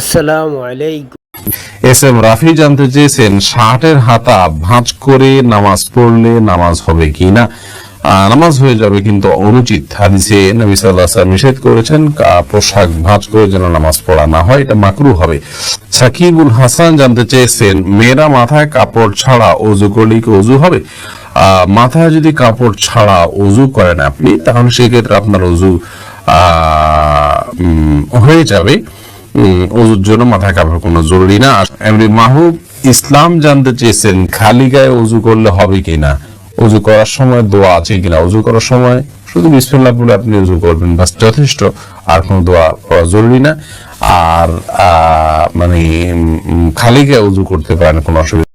আসসালামু আলাইকুম। S M Rafi জানতে চেয়েছেন, ষাটের হাতা ভাঁজ করে নামাজ পড়লে নামাজ হবে কি না? নামাজ হয়ে যাবে কিন্তু অনুচিত। হাদিসে নবী সাল্লাহ নিষেধ করেছেন পোশাক ভাঁজ করে যেন নামাজ পড়া না হয়, এটা মাকরু হবে। সাকিবুল হাসান জানতে চেয়েছেন, মেয়েরা মাথায় কাপড় ছাড়া অজু করলে কি অজু হবে? মাথায় যদি কাপড় ছাড়া অজু করেন আপনি, তাহলে সেক্ষেত্রে আপনার অজু হয়ে যাবে। অজুর জন্য মাথায় কাপড় কোনো জরুরি না। এমনি মাহবুব ইসলাম জানতে চেয়েছেন, খালি গায়ে অজু করলে হবে কিনা? অজু করার সময় দোয়া আছে কিনা? অজু করার সময় শুধু বিসমিল্লাহ বলে আপনি অজু করবেন, বাস যথেষ্ট। আর কোনো দোয়া করা জরুরি না। আর মানে খালি গায়ে অজু করতে পারেন কোনো অসুবিধা